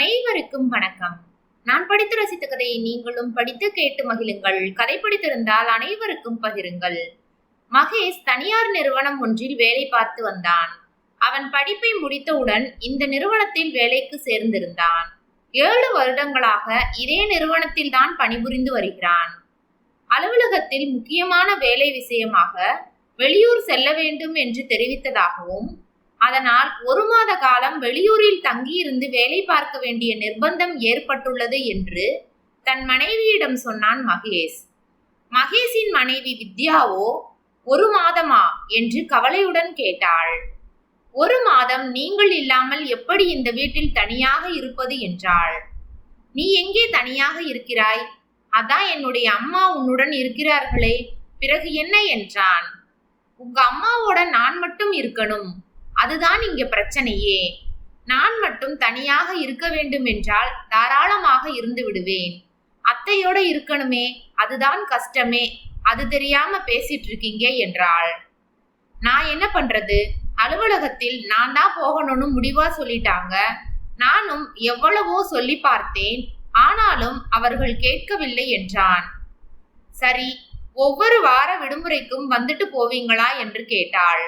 அனைவருக்கும் வணக்கம். நான் படித்து ரசித்த கதையை நீங்களும் படித்து கேட்டு மகிழுங்கள். கதை படித்திருந்தால் அனைவருக்கும் பகிருங்கள். மகேஷ் தனியார் நிறுவனம் ஒன்றில் வேலை பார்த்து வந்தான். அவன் படிப்பை முடித்தவுடன் இந்த நிறுவனத்தில் வேலைக்கு சேர்ந்திருந்தான். ஏழு வருடங்களாக இதே நிறுவனத்தில் தான் பணிபுரிந்து வருகிறான். அலுவலகத்தில் முக்கியமான வேலை விஷயமாக வெளியூர் செல்ல வேண்டும் என்று தெரிவித்ததாகவும் அதனால் ஒரு மாத காலம் வெளியூரில் தங்கியிருந்து வேலை பார்க்க வேண்டிய நிர்பந்தம் ஏற்பட்டுள்ளது என்று தன் மனைவியிடம் சொன்னான் மகேஷ். மகேஷின் மனைவி வித்யாவோ ஒரு மாதமா? என்று கவலையுடன் கேட்டாள். ஒரு மாதம் நீங்கள் இல்லாமல் எப்படி இந்த வீட்டில் தனியாக இருப்பது? என்றாள். நீ எங்கே தனியாக இருக்கிறாய்? அதான் என்னுடைய அம்மா உன்னுடன் இருக்கிறார்களே பிறகு என்ன? என்றான். உங்க அம்மாவோட நான் மட்டும் இருக்கணும். அதுதான் இங்க பிரச்சனையே. நான் மட்டும் தனியாக இருக்க வேண்டும் என்றால் தாராளமாக இருந்து விடுவேன். அத்தையோட இருக்கணுமே அதுதான் கஷ்டமே. அது தெரியாம பேசிட்டு இருக்கீங்க என்றாள். நான் என்ன பண்றது? அலுவலகத்தில் நான் தான் போகணும்னு முடிவா சொல்லிட்டாங்க. நானும் எவ்வளவோ சொல்லி பார்த்தேன். ஆனாலும் அவர்கள் கேட்கவில்லை என்றான். சரி ஒவ்வொரு வார விடுமுறைக்கும் வந்துட்டு போவீங்களா என்று கேட்டாள்.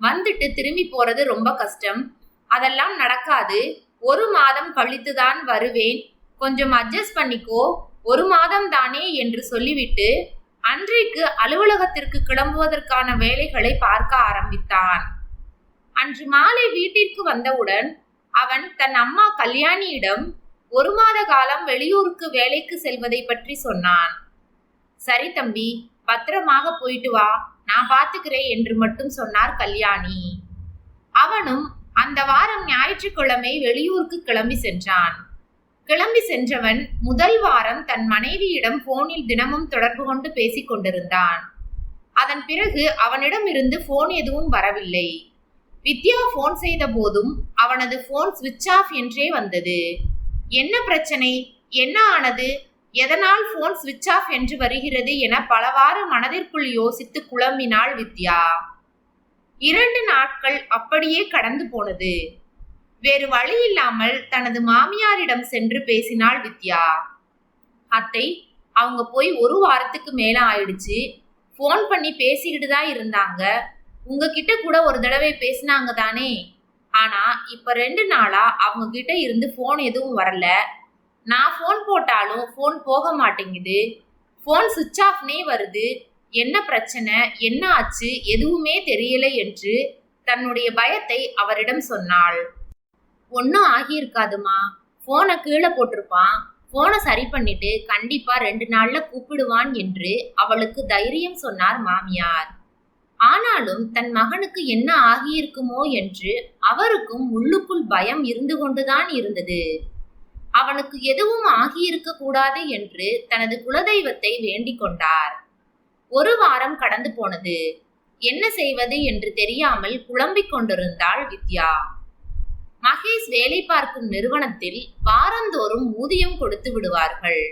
வந்துட்டு திரும்பி போறது ரொம்ப கஷ்டம். அதெல்லாம் நடக்காது. ஒரு மாதம் கழித்துதான் வருவேன். கொஞ்சம் அட்ஜஸ்ட் பண்ணிக்கோ. ஒரு மாதம் தானே என்று சொல்லிவிட்டு அன்றைக்கு அலுவலகத்திற்கு கிளம்புவதற்கான வேலைகளை பார்க்க ஆரம்பித்தான். அன்று மாலை வீட்டிற்கு வந்தவுடன் அவன் தன் அம்மா கல்யாணியிடம் ஒரு மாத காலம் வெளியூருக்கு வேலைக்கு செல்வதை பற்றி சொன்னான். சரி தம்பி பத்திரமாக போயிட்டு வா. நான் பார்த்துக்கிறேன் என்று மட்டும் சொன்னார் கல்யாணி. அவனும் அந்த வாரம் ஞாயிற்றுக்கிழமை வெளியூருக்கு கிளம்பி சென்றான். கிளம்பி சென்றவன் முதல் வாரம் தன் மனைவியிடம் போனில் தினமும் தொடர்பு கொண்டு பேசிக் கொண்டிருந்தான். அதன் பிறகு அவனிடம் இருந்து போன் எதுவும் வரவில்லை. வித்யா போன் செய்த போதும் அவனது போன் சுவிட்ச் ஆஃப் என்றே வந்தது. என்ன பிரச்சனை? என்ன ஆனது? எதனால் போன் சுவிட்ச் ஆஃப் என்று வருகிறது என பலவாறு மனதிற்குள் யோசித்து குழம்பினாள் வித்யா. இரண்டு நாட்கள் அப்படியே கடந்து போனது. வேறு வழி இல்லாமல் தனது மாமியாரிடம் சென்று பேசினாள் வித்யா. அத்தை அவங்க போய் ஒரு வாரத்துக்கு மேல ஆயிடுச்சு. ஃபோன் பண்ணி பேசிக்கிட்டு தான் இருந்தாங்க. உங்ககிட்ட கூட ஒரு தடவை பேசினாங்க தானே. ஆனா இப்ப ரெண்டு நாளா அவங்க கிட்ட இருந்து ஃபோன் எதுவும் வரல. நான் ஃபோன் போட்டாலும் ஃபோன் போக மாட்டேங்குது. ஃபோன் சுவிட்ச் ஆஃப்னே வருது. என்ன பிரச்சனை? என்ன ஆச்சு? எதுவுமே தெரியல என்று தன்னுடைய பயத்தை அவரிடம் சொன்னாள். ஒன்றும் ஆகியிருக்காதுமா ஃபோனை கீழே போட்டிருப்பான். ஃபோனை சரி பண்ணிட்டு கண்டிப்பா ரெண்டு நாள்ல கூப்பிடுவான் என்று அவளுக்கு தைரியம் சொன்னார் மாமியார். ஆனாலும் தன் மகனுக்கு என்ன ஆகியிருக்குமோ என்று அவருக்கும் உள்ளுக்குள் பயம் இருந்து கொண்டுதான் இருந்தது. அவனுக்கு எதுவும் ஆகியிருக்க கூடாது என்று தனது குலதெய்வத்தை வேண்டிக் கொண்டார். ஒரு வாரம் கடந்து போனது. என்ன செய்வது என்று தெரியாமல் குழம்பிக் கொண்டிருந்தாள் வித்யா. மகேஷ் வேலை பார்க்கும் நிறுவனத்தில் வாரந்தோறும் ஊதியம் கொடுத்து விடுவார்கள்.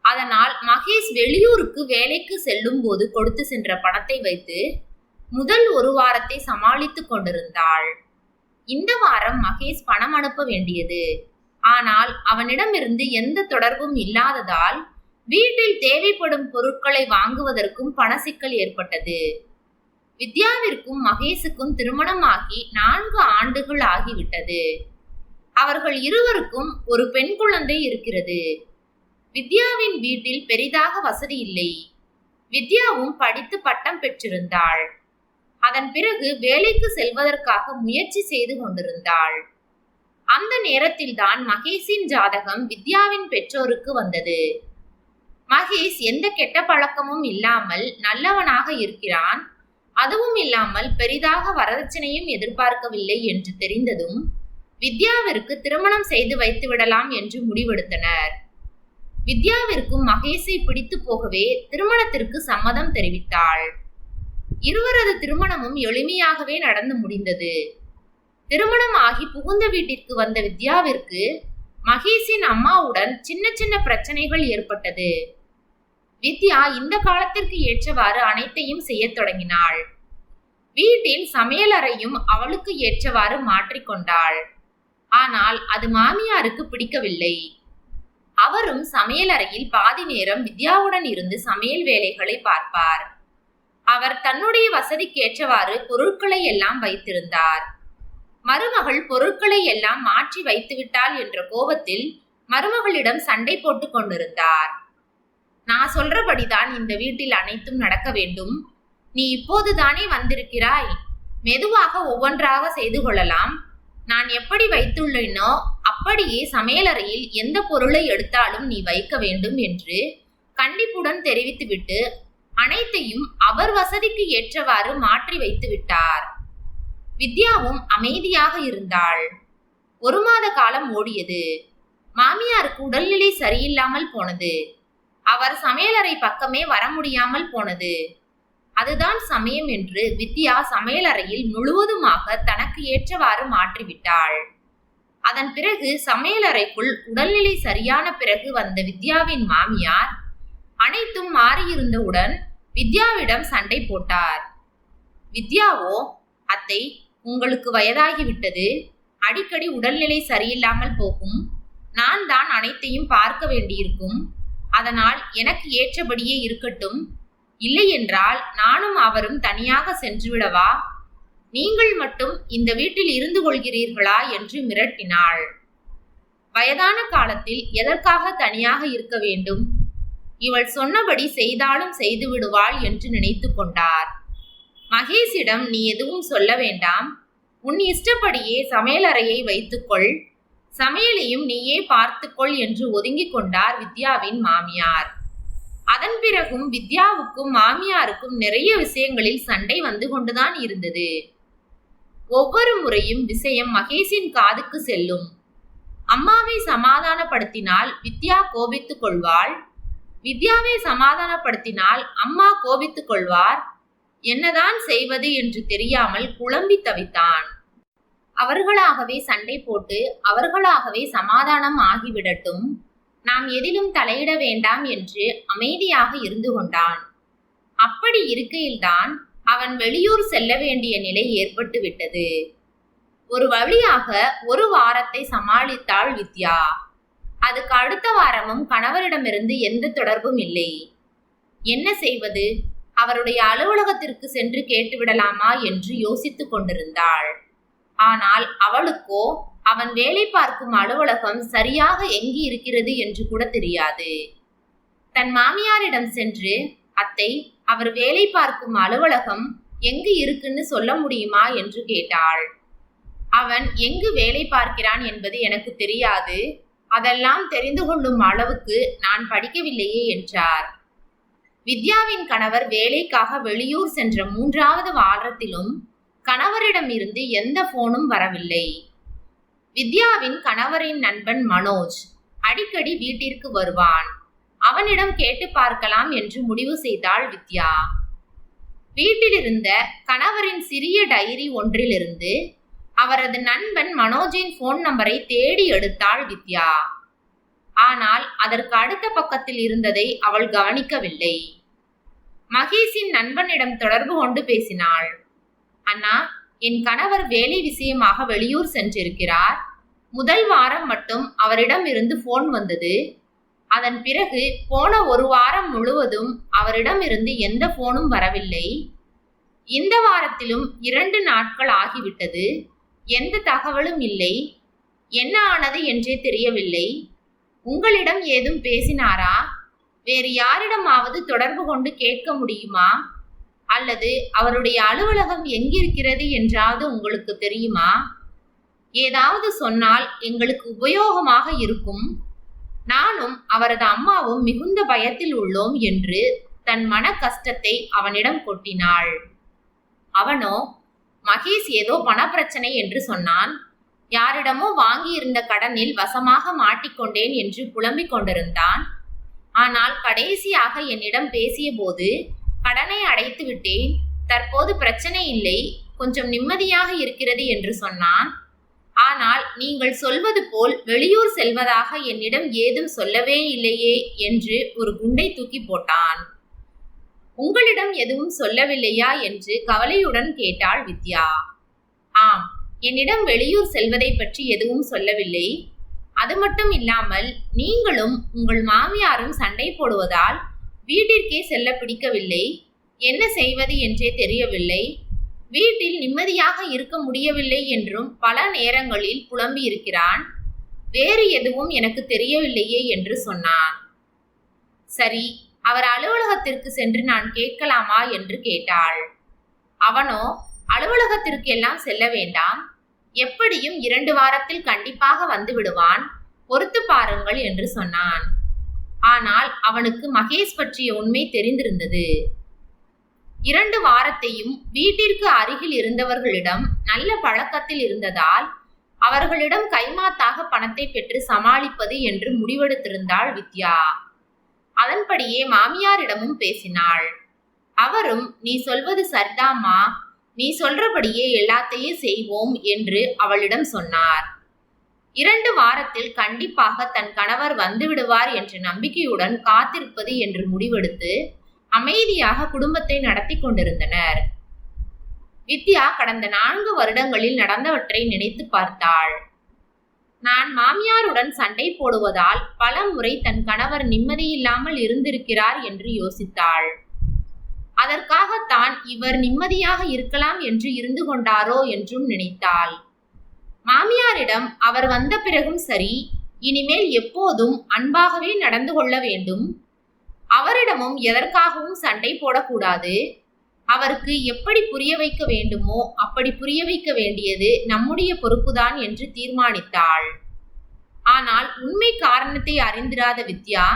அதனால் மகேஷ் வெளியூருக்கு வேலைக்கு செல்லும் போது கொடுத்து சென்ற பணத்தை வைத்து முதல் ஒரு வாரத்தை சமாளித்துக் கொண்டிருந்தாள். இந்த வாரம் மகேஷ் பணம் அனுப்ப வேண்டியது. ஆனால் அவனிடமிருந்து எந்த தொடர்பும் இல்லாததால் வீட்டில் தேவைப்படும் பொருட்களை வாங்குவதற்கும் பண சிக்கல் ஏற்பட்டது. வித்யாவிற்கும் மகேஷுக்கும் திருமணமாகி நான்கு ஆண்டுகள் ஆகிவிட்டது. அவர்கள் இருவருக்கும் ஒரு பெண் குழந்தை இருக்கிறது. வித்யாவின் வீட்டில் பெரிதாக வசதி இல்லை. வித்யாவும் படித்து பட்டம் பெற்றிருந்தாள். அதன் பிறகு வேலைக்கு செல்வதற்காக முயற்சி செய்து கொண்டிருந்தாள். அந்த நேரத்தில் தான் மகேஷின் ஜாதகம் வித்யாவின் பெற்றோருக்கு வந்தது. மகேஷ் எந்த கெட்ட பழக்கமும் இல்லாமல் நல்லவனாக இருக்கிறான். அதுவும் இல்லாமல் பெரிதாக வரதட்சணையும் எதிர்பார்க்கவில்லை என்று தெரிந்ததும் வித்யாவிற்கு திருமணம் செய்து வைத்து விடலாம் என்று முடிவெடுத்தனர். வித்யாவிற்கும் மகேஷை பிடித்து போகவே திருமணத்திற்கு சம்மதம் தெரிவித்தாள். இருவரது திருமணமும் எளிமையாகவே நடந்து முடிந்தது. திருமணம் ஆகி புகுந்த வீட்டிற்கு வந்த வித்யாவிற்கு மகேஷின் அம்மாவுடன் சின்ன சின்ன பிரச்சனைகள் ஏற்பட்டது. வித்யா இந்த காலத்திற்கு ஏற்றவாறு அனைத்தையும் செய்யத் தொடங்கினாள். வீட்டில் சமையலறையும் அவளுக்கு ஏற்றவாறு மாற்றிக்கொண்டாள் ஆனால் அது மாமியாருக்கு பிடிக்கவில்லை. அவரும் சமையலறையில் பாதி நேரம் வித்யாவுடன் இருந்து சமையல் வேலைகளை பார்ப்பார். அவர் தன்னுடைய வசதிக்கேற்றவாறு பொருட்களை எல்லாம் வைத்திருந்தார். மருமகள் பொருட்களை எல்லாம் மாற்றி வைத்துவிட்டாள் என்ற கோபத்தில் மருமகளிடம் சண்டை போட்டு கொண்டிருந்தார். நான் சொல்றபடிதான் இந்த வீட்டில் அனைத்தும் நடக்க வேண்டும். நீ இப்போதுதானே வந்திருக்கிறாய். மெதுவாக ஒவ்வொன்றாக செய்து கொள்ளலாம். நான் எப்படி வைத்துள்ளேனோ அப்படியே சமையலறையில் எந்த பொருளை எடுத்தாலும் நீ வைக்க வேண்டும் என்று கண்டிப்புடன் தெரிவித்துவிட்டு அனைத்தையும் அவர் வசதிக்கு ஏற்றவாறு மாற்றி வைத்து விட்டார் வித்யாவும் அமைதியாக இருந்தாள். ஒரு மாத காலம் ஓடியது. மாமியாருக்கு உடல்நிலை சரியில்லாமல் போனது. அவர் சமையலறை பக்கமே வர முடியாமல் போனது. அதுதான் சமயம் என்று வித்யா சமையலறையில் முழுவதுமாக தனக்கு ஏற்றவாறு மாற்றிவிட்டாள். அதன் பிறகு சமையலறைக்குள் உடல்நிலை சரியான பிறகு வந்த வித்யாவின் மாமியார் அனைத்தும் மாறியிருந்தவுடன் வித்யாவிடம் சண்டை போட்டார். வித்யாவோ அத்தை உங்களுக்கு வயதாகிவிட்டது. அடிக்கடி உடல்நிலை சரியில்லாமல் போகும். நான் தான் அனைத்தையும் பார்க்க வேண்டியிருக்கும். அதனால் எனக்கு ஏற்றபடியே இருக்கட்டும். இல்லை என்றால் நானும் அவரும் தனியாக சென்றுவிடவா? நீங்கள் மட்டும் இந்த வீட்டில் இருந்து கொள்கிறீர்களா? என்று மிரட்டினாள். வயதான காலத்தில் எதற்காக தனியாக இருக்க வேண்டும்? இவள் சொன்னபடி செய்தாலும் செய்து விடுவாள் என்று நினைத்து கொண்டார். மகேஷிடம் நீ எதுவும் சொல்ல வேண்டாம். உன் இஷ்டப்படியே சமையலறையை வைத்துக்கொள். சமையலையும் நீயே பார்த்துக்கொள் என்று ஒதுங்கிக் கொண்டார் வித்யாவின் மாமியார். அதன் பிறகும் வித்யாவுக்கும் மாமியாருக்கும் நிறைய விஷயங்களில் சண்டை வந்து கொண்டுதான் இருந்தது. ஒவ்வொரு முறையும் விஷயம் மகேஷின் காதுக்கு செல்லும். அம்மாவை சமாதானப்படுத்தினால் வித்யா கோபித்துக் கொள்வாள். வித்யாவை சமாதானப்படுத்தினால் அம்மா கோபித்துக் கொள்வார். என்னதான் செய்வது என்று தெரியாமல் குழம்பி தவித்தான். அவர்களாகவே சண்டை போட்டு அவர்களாகவே சமாதானம் ஆகிவிடட்டும். நாம் எதிலும் தலையிட வேண்டாம் என்று அமைதியாக இருந்து கொண்டான். அப்படி இருக்கையில்தான் அவன் வெளியூர் செல்ல வேண்டிய நிலை ஏற்பட்டு விட்டது. ஒரு வழியாக ஒரு வாரத்தை சமாளித்தாள் வித்யா. அதுக்கு அடுத்த வாரமும் கணவரிடமிருந்து எந்த தொடர்பும் இல்லை. என்ன செய்வது? அவருடைய அலுவலகத்திற்கு சென்று கேட்டுவிடலாமா என்று யோசித்துக் கொண்டிருந்தாள். ஆனால் அவளுக்கோ அவன் வேலை பார்க்கும் அலுவலகம் சரியாக எங்கு இருக்கிறது என்று கூட தெரியாது. தன் மாமியாரிடம் சென்று அத்தை அவர் வேலை பார்க்கும் அலுவலகம் எங்கு இருக்குன்னு சொல்ல முடியுமா? என்று கேட்டாள். அவன் எங்கு வேலை பார்க்கிறான் என்பது எனக்கு தெரியாது. அதெல்லாம் தெரிந்து கொள்ளும் அளவுக்கு நான் படிக்கவில்லையே என்றார். வித்யாவின் கணவர் வேலைக்காக வெளியூர் சென்ற மூன்றாவது வாரத்திலும் கணவரிடமிருந்து எந்த போனும் வரவில்லை. வித்யாவின் கணவரின் நண்பன் மனோஜ் அடிக்கடி வீட்டிற்கு வருவான். அவனிடம் கேட்டு பார்க்கலாம் என்று முடிவு செய்தாள் வித்யா. வீட்டிலிருந்த கணவரின் சிறிய டைரி ஒன்றிலிருந்து அவரது நண்பன் மனோஜின் போன் நம்பரை தேடி எடுத்தாள் வித்யா. ஆனால் அதற்கு அடுத்த பக்கத்தில் இருந்ததை அவள் கவனிக்கவில்லை. மகேஷின் நண்பனிடம் தொடர்பு கொண்டு பேசினாள். அண்ணா என் கணவர் வேலை விஷயமாக வெளியூர் சென்றிருக்கிறார். முதல் வாரம் மட்டும் அவரிடம் இருந்து போன் வந்தது. அதன் பிறகு போன ஒரு வாரம் முழுவதும் அவரிடம் இருந்து எந்த போனும் வரவில்லை. இந்த வாரத்திலும் இரண்டு நாட்கள் ஆகிவிட்டது. எந்த தகவலும் இல்லை. என்ன ஆனது என்றே தெரியவில்லை. உங்களிடம் ஏதும் பேசினாரா? வேறு யாரிடமாவது தொடர்பு கொண்டு கேட்க முடியுமா? அல்லது அவருடைய அலுவலகம் எங்கிருக்கிறது என்றாவது உங்களுக்கு தெரியுமா? ஏதாவது சொன்னால் எங்களுக்கு உபயோகமாக இருக்கும். நானும் அவரது அம்மாவும் மிகுந்த பயத்தில் உள்ளோம் என்று தன் மன கஷ்டத்தை அவனிடம் கொட்டினாள். அவனோ மகேஷ் ஏதோ பணப்பிரச்சனை என்று சொன்னான். யாரிடமோ வாங்கியிருந்த கடனில் வசமாக மாட்டிக்கொண்டேன் என்று புலம்பிக் கொண்டிருந்தான். ஆனால் கடைசியாக என்னிடம் பேசியபோது கடனை அடைத்து விட்டேன். தற்போது பிரச்சனை இல்லை. கொஞ்சம் நிம்மதியாக இருக்கிறது என்று சொன்னான். ஆனால் நீங்கள் சொல்வது போல் வெளியூர் செல்வதாக என்னிடம் ஏதும் சொல்லவே இல்லையே என்று ஒரு குண்டை தூக்கி போட்டான். உங்களிடம் எதுவும் சொல்லவில்லையா? என்று கவலையுடன் கேட்டாள் வித்யா. ஆம். என்னிடம் வெளியூர் செல்வதை பற்றி எதுவும் சொல்லவில்லை. அது மட்டும் இல்லாமல் நீங்களும் உங்கள் மாமியாரும் சண்டை போடுவதால் வீட்டிற்கே செல்ல பிடிக்கவில்லை. என்ன செய்வது என்றே தெரியவில்லை. வீட்டில் நிம்மதியாக இருக்க முடியவில்லை என்றும் பல நேரங்களில் புலம்பியிருக்கிறான். வேறு எதுவும் எனக்கு தெரியவில்லையே என்று சொன்னான். சரி அவர் அலுவலகத்திற்கு சென்று நான் கேட்கலாமா என்று கேட்டாள். அவனோ அலுவலகத்திற்கு எல்லாம் செல்ல வேண்டாம். எப்படியும் இரண்டு வாரத்தில் கண்டிப்பாக வந்து விடுவான்? பொறுத்து பாருங்கள் என்று சொன்னான். ஆனால் அவனுக்கு மகேஷ் பற்றிய உண்மை தெரிந்திருந்தது. இரண்டு வாரத்தையும் வீட்டிற்கு அருகில் இருந்தவர்களிடம் நல்ல பழக்கத்தில் இருந்ததால் அவர்களிடம் கைமாத்தாக பணத்தை பெற்று சமாளிப்பது என்று முடிவெடுத்திருந்தாள் வித்யா. அதன்படியே மாமியாரிடமும் பேசினாள். அவரும் நீ சொல்வது சரிதாம்மா. நீ சொல்றபடியே எல்லாத்தையும் செய்வோம் என்று அவளிடம் சொன்னார். இரண்டு வாரத்தில் கண்டிப்பாக தன் கணவர் வந்து விடுவார் என்ற நம்பிக்கையுடன் காத்திருப்பது என்று முடிவெடுத்து அமைதியாக குடும்பத்தை நடத்தி கொண்டிருந்தனர். வித்யா கடந்த நான்கு வருடங்களில் நடந்தவற்றை நினைத்து பார்த்தாள். நான் மாமியாருடன் சண்டை போடுவதால் பல முறை தன் கணவர் நிம்மதியில்லாமல் இருந்திருக்கிறார் என்று யோசித்தாள். அதற்காகத்தான் இவர் நிம்மதியாக இருக்கலாம் என்று இருந்து கொண்டாரோ என்றும் நினைத்தாள். மாமியாரிடம் அவர் வந்த பிறகும் சரி இனிமேல் எப்போதும் அன்பாகவே நடந்து கொள்ள வேண்டும். அவரிடமும் எதற்காகவும் சண்டை போடக்கூடாது. அவருக்கு எப்படி புரிய வைக்க வேண்டுமோ அப்படி புரிய வைக்க வேண்டியது நம்முடைய பொறுப்புதான் என்று தீர்மானித்தாள். ஆனால் உண்மை காரணத்தை அறிந்திராத வித்யா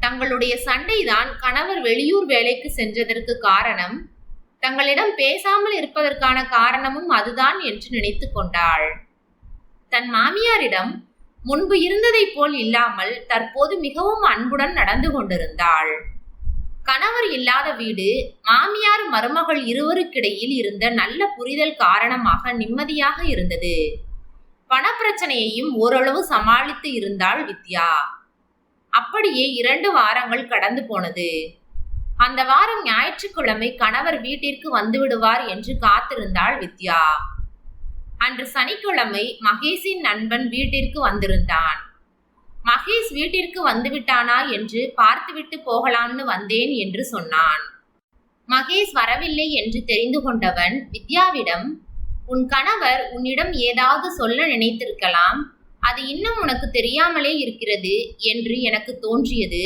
தங்களுடைய சண்டைதான் கணவர் வெளியூர் வேலைக்கு சென்றதற்கு காரணம். தங்களிடம் பேசாமல் இருப்பதற்கான காரணமும் அதுதான் என்று நினைத்து கொண்டாள். தன் மாமியாரிடம் முன்பு இருந்ததைப் போல் இல்லாமல் தற்போது மிகவும் அன்புடன் நடந்து கொண்டிருந்தாள். கணவர் இல்லாத வீடு மாமியார் மருமகள் இருவருக்கிடையில் இருந்த நல்ல புரிதல் காரணமாக நிம்மதியாக இருந்தது. பணப்பிரச்சனையையும் ஓரளவு சமாளித்து இருந்தாள் வித்யா. அப்படியே இரண்டு வாரங்கள் கடந்து போனது. அந்த வாரம் ஞாயிற்றுக்கிழமை கணவர் வீட்டிற்கு வந்து விடுவார் என்று காத்திருந்தாள் வித்யா. அன்று சனிக்கிழமை மகேஷின் நண்பன் வீட்டிற்கு வந்திருந்தான். மகேஷ் வீட்டிற்கு வந்துவிட்டானா என்று பார்த்துவிட்டு போகலாம்னு வந்தேன் என்று சொன்னான். மகேஷ் வரவில்லை என்று தெரிந்து கொண்டவன் வித்யாவிடம் உன் கணவர் உன்னிடம் ஏதாவது சொல்ல நினைத்திருக்கலாம். அது இன்னும் உனக்கு தெரியாமலே இருக்கிறது என்று எனக்கு தோன்றியது.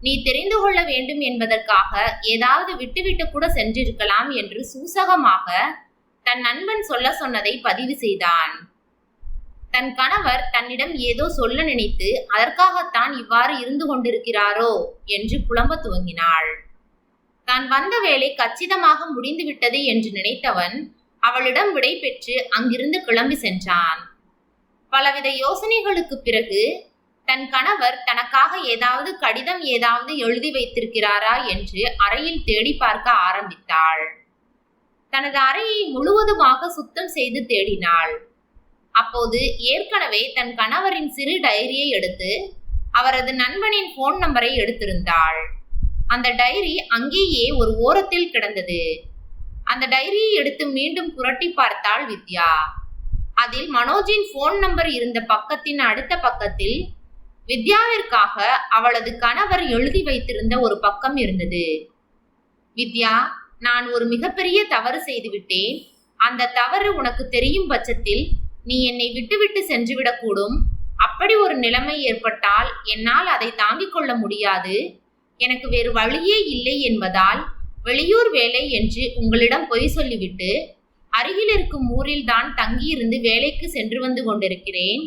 நீ தெரிந்து கொள்ள வேண்டும் என்பதற்காக ஏதாவது விட்டுவிட்டு கூட சென்றிருக்கலாம் என்று சூசகமாக தன் நண்பன் சொல்ல சொன்னதை பதிவு செய்தான். தன் கணவர் தன்னிடம் ஏதோ சொல்ல நினைத்து அதற்காகத்தான் இவ்வாறு இருந்து கொண்டிருக்கிறாரோ என்று புலம்ப துவங்கினாள். தான் வந்த வேலை கச்சிதமாக முடிந்துவிட்டது என்று நினைத்தவன் அவளிடம் விடை பெற்று அங்கிருந்து கிளம்பி சென்றான். பலவித யோசனைகளுக்கு பிறகு தன் கணவர் தனக்காக ஏதாவது கடிதம் ஏதாவது எழுதி வைத்திருக்கிறாரா என்று அறையில் தேடி பார்க்க ஆரம்பித்தாள். தனது அறையை முழுவதுமாக சுத்தம் செய்து தேடினாள். அப்போது ஏற்கனவே தன் கணவரின் சிறு டைரியை எடுத்து அவரது நண்பனின் போன் நம்பரை எடுத்திருந்தாள். அந்த டைரி அங்கேயே ஒரு ஓரத்தில் கிடந்தது. அந்த டைரியை எடுத்து மீண்டும் புரட்டி பார்த்தாள் வித்யா. அதில் மனோஜின் போன் நம்பர் இருந்த பக்கத்தின் அடுத்த பக்கத்தில் வித்யாவிற்காக அவளது கணவர் எழுதி வைத்திருந்த ஒரு பக்கம் இருந்தது. வித்யா நான் ஒரு மிகப்பெரிய தவறு செய்துவிட்டேன் அந்த தவறு உனக்கு தெரியும் பட்சத்தில் நீ என்னை விட்டுவிட்டு சென்றுவிடக்கூடும் அப்படி ஒரு நிலைமை ஏற்பட்டால் என்னால் அதை தாங்கிக் கொள்ள முடியாது. எனக்கு வேறு வழியே இல்லை என்பதால் வெளியூர் வேலை என்று உங்களிடம் பொய் சொல்லிவிட்டு அருகில் இருக்கும் ஊரில் தான் தங்கியிருந்து வேலைக்கு சென்று வந்து கொண்டிருக்கிறேன்.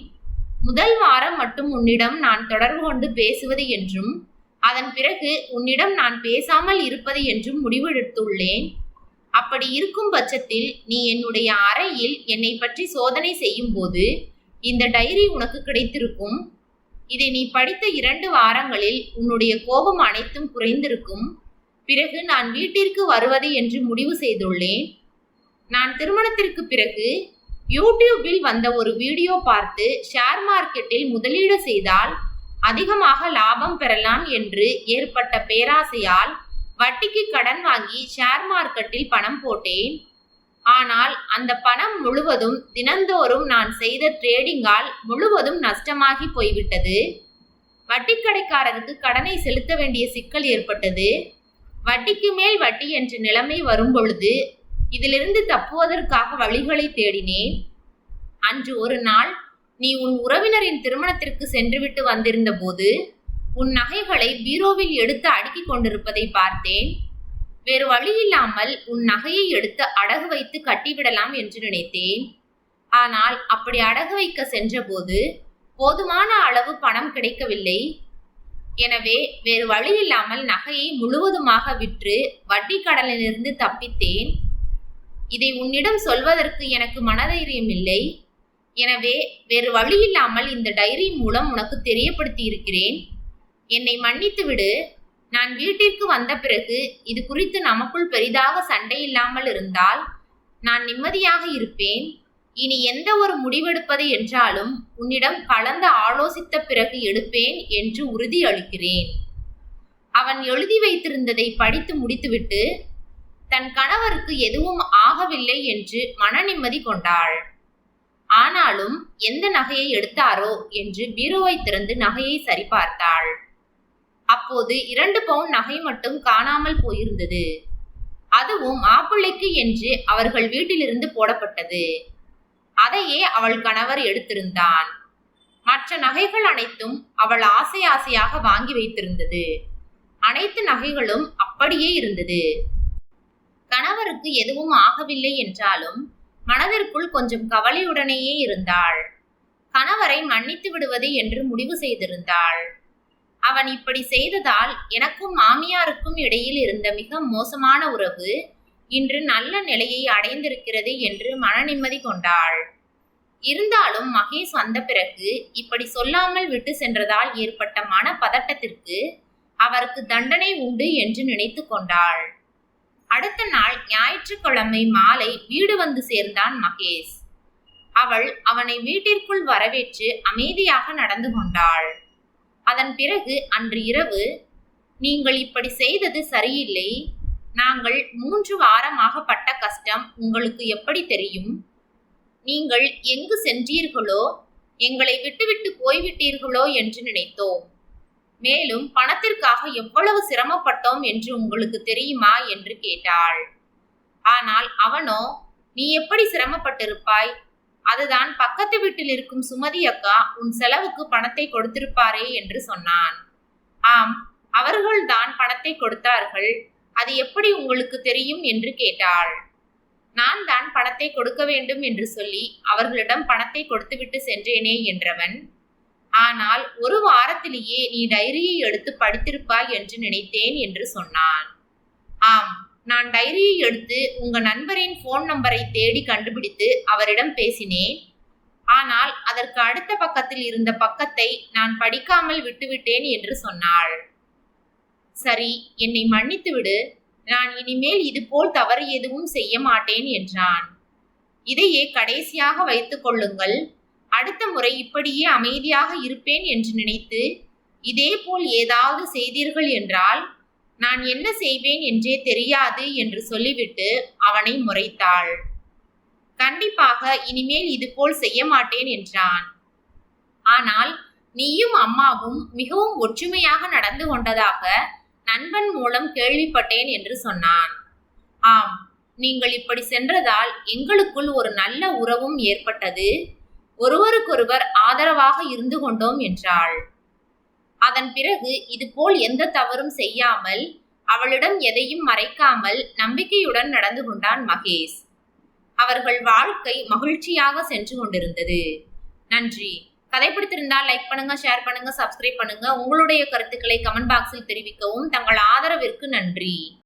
முதல் வாரம் மட்டும் உன்னிடம் நான் தொடர்பு கொண்டு பேசுவது என்றும் அதன் பிறகு உன்னிடம் நான் பேசாமல் இருப்பது என்றும் முடிவெடுத்துள்ளேன். அப்படி இருக்கும் பட்சத்தில் நீ என்னுடைய அறையில் என்னை பற்றி சோதனை செய்யும் போது இந்த டைரி உனக்கு கிடைத்திருக்கும். இதை நீ படித்த இரண்டு வாரங்களில் உன்னுடைய கோபம் அனைத்தும் குறைந்திருக்கும். பிறகு நான் வீட்டிற்கு வருவது என்று முடிவு செய்துள்ளேன். நான் திருமணத்திற்கு பிறகு யூடியூபில் வந்த ஒரு வீடியோ பார்த்து ஷேர் மார்க்கெட்டில் முதலீடு செய்தால் அதிகமாக லாபம் பெறலாம் என்று ஏற்பட்ட பேராசையால் வட்டிக்கு கடன் வாங்கி ஷேர் மார்க்கெட்டில் பணம் போட்டேன். ஆனால் அந்த பணம் முழுவதும் தினந்தோறும் நான் செய்த ட்ரேடிங்கால் முழுவதும் நஷ்டமாகி போய்விட்டது. வட்டிக்கடைக்காரருக்கு கடனை செலுத்த வேண்டிய சிக்கல் ஏற்பட்டது. வட்டிக்கு மேல் வட்டி என்ற நிலைமை வரும் பொழுது இதிலிருந்து தப்புவதற்காக வழிகளை தேடினேன். அன்று ஒரு நாள் நீ உன் உறவினரின் திருமணத்திற்கு சென்றுவிட்டு வந்திருந்த போது உன் நகைகளை பீரோவில் எடுத்து அடுக்கிக் கொண்டிருப்பதை பார்த்தேன். வேறு வழியில்லாமல் உன் நகையை எடுத்து அடகு வைத்து கட்டிவிடலாம் என்று நினைத்தேன். ஆனால் அப்படி அடகு வைக்க சென்றபோது போதுமான அளவு பணம் கிடைக்கவில்லை. எனவே வேறு வழியில்லாமல் நகையை முழுவதுமாக விற்று வட்டி கடலிலிருந்து தப்பித்தேன். இதை உன்னிடம் சொல்வதற்கு எனக்கு மனதைரியம் இல்லை. எனவே வேறு வழி இல்லாமல் இந்த டைரி மூலம் உனக்கு தெரியப்படுத்தி இருக்கிறேன். என்னை மன்னித்து விடு. நான் வீட்டிற்கு வந்த பிறகு இது குறித்து நமக்குள் பெரிதாக சண்டை இல்லாமல் இருந்தால் நான் நிம்மதியாக இருப்பேன். இனி எந்த ஒரு முடிவெடுப்பது என்றாலும் உன்னிடம் கலந்து ஆலோசித்த பிறகு எடுப்பேன் என்று உறுதி அளிக்கிறேன். அவன் எழுதி வைத்திருந்ததை படித்து முடித்துவிட்டு தன் கணவருக்கு எதுவும் ஆகவில்லை என்று மன நிம்மதி கொண்டாள். ஆனாலும் எந்த நகையை எடுத்தாரோ என்று பீரோவை திறந்து நகையை சரிபார்த்தாள். அப்போது இரண்டு பவுன் நகை மட்டும் காணாமல் போயிருந்தது. அதுவும் மாப்பிள்ளைக்கு என்று அவர்கள் வீட்டிலிருந்து போடப்பட்டது. அதையே அவள் கணவர் எடுத்திருந்தான். மற்ற நகைகள் அனைத்தும் அவள் ஆசை ஆசையாக வாங்கி வைத்திருந்தது. அனைத்து நகைகளும் அப்படியே இருந்தது. கணவருக்கு எதுவும் ஆகவில்லை என்றாலும் மனதிற்குள் கொஞ்சம் கவலையுடனேயே இருந்தாள். கணவரை மன்னித்து விடுவது என்று முடிவு செய்திருந்தாள். அவன் இப்படி செய்ததால் எனக்கும் மாமியாருக்கும் இடையில் இருந்த மிக மோசமான உறவு இன்று நல்ல நிலையை அடைந்திருக்கிறது என்று மன நிம்மதி கொண்டாள். இருந்தாலும் மகேஷ் வந்த பிறகு இப்படி சொல்லாமல் விட்டு சென்றதால் ஏற்பட்ட மன பதட்டத்திற்கு அவருக்கு தண்டனை உண்டு என்று நினைத்து கொண்டாள். அடுத்த நாள் ஞாயிற்றுக்கிழமை மாலை வீடு வந்து சேர்ந்தான் மகேஷ். அவள் அவனை வீட்டிற்குள் வரவேற்று அமைதியாக நடந்து கொண்டாள். அதன் பிறகு அன்று இரவு நீங்கள் இப்படி செய்தது சரியில்லை. நாங்கள் மூன்று வாரமாக பட்ட கஷ்டம் உங்களுக்கு எப்படி தெரியும்? நீங்கள் எங்கு சென்றீர்களோ எங்களை விட்டுவிட்டு போய்விட்டீர்களோ என்று நினைத்தோம். மேலும் பணத்திற்காக எவ்வளவு சிரமப்பட்டோம் என்று உங்களுக்கு தெரியுமா என்று கேட்டாள். ஆனால் அவனோ நீ எப்படி சிரமப்பட்டிருப்பாய்? அதுதான் பக்கத்து வீட்டில் இருக்கும் சுமதி அக்கா உன் செலவுக்கு பணத்தை கொடுத்திருப்பாரே என்று சொன்னான். ஆம் அவர்கள்தான் பணத்தை கொடுத்தார்கள். அது எப்படி உங்களுக்கு தெரியும்? என்று கேட்டாள். நான் தான் பணத்தை கொடுக்க வேண்டும் என்று சொல்லி அவர்களிடம் பணத்தை கொடுத்துவிட்டு சென்றேனே என்றவன் ஆனால் ஒரு வாரத்திலேயே நீ டைரியை எடுத்து படித்திருப்பாய் என்று நினைத்தேன் என்று சொன்னான். ஆம் நான் டைரியை எடுத்து உங்க நண்பரின் போன் நம்பரை தேடி கண்டுபிடித்து அவரிடம் பேசினேன். ஆனால் அதற்கு அடுத்த பக்கத்தில் இருந்த பக்கத்தை நான் படிக்காமல் விட்டுவிட்டேன் என்று சொன்னாள். சரி என்னை மன்னித்து விடு. நான் இனிமேல் இதுபோல் தவறு எதுவும் செய்ய மாட்டேன் என்றான். இதையே கடைசியாக வைத்துக் கொள்ளுங்கள். அடுத்த முறை இப்படியே அமைதியாக இருப்பேன் என்று நினைத்து இதேபோல் ஏதாவது செய்தீர்கள் என்றால் நான் என்ன செய்வேன் என்றே தெரியாது என்று சொல்லிவிட்டு அவனை முறைத்தாள். கண்டிப்பாக இனிமேல் இதுபோல் செய்ய மாட்டேன் என்றான். ஆனால் நீயும் அம்மாவும் மிகவும் ஒற்றுமையாக நடந்து கொண்டதாக நண்பன் மூலம் கேள்விப்பட்டேன் என்று சொன்னான். ஆம் நீங்கள் இப்படி சென்றதால் எங்களுக்குள் ஒரு நல்ல உறவும் ஏற்பட்டது. ஒருவருக்கொருவர் ஆதரவாக இருந்து கொண்டோம் என்றாள். அதன் பிறகு இதுபோல் எந்த தவறும் செய்யாமல் அவளிடம் எதையும் மறைக்காமல் நம்பிக்கையுடன் நடந்து கொண்டான் மகேஷ். அவர்கள் வாழ்க்கை மகிழ்ச்சியாக சென்று கொண்டிருந்தது. நன்றி. கதை பிடித்திருந்தால் லைக் பண்ணுங்க ஷேர் பண்ணுங்க சப்ஸ்கிரைப் பண்ணுங்க. உங்களுடைய கருத்துக்களை கமெண்ட் பாக்ஸில் தெரிவிக்கவும். தங்கள் ஆதரவிற்கு நன்றி.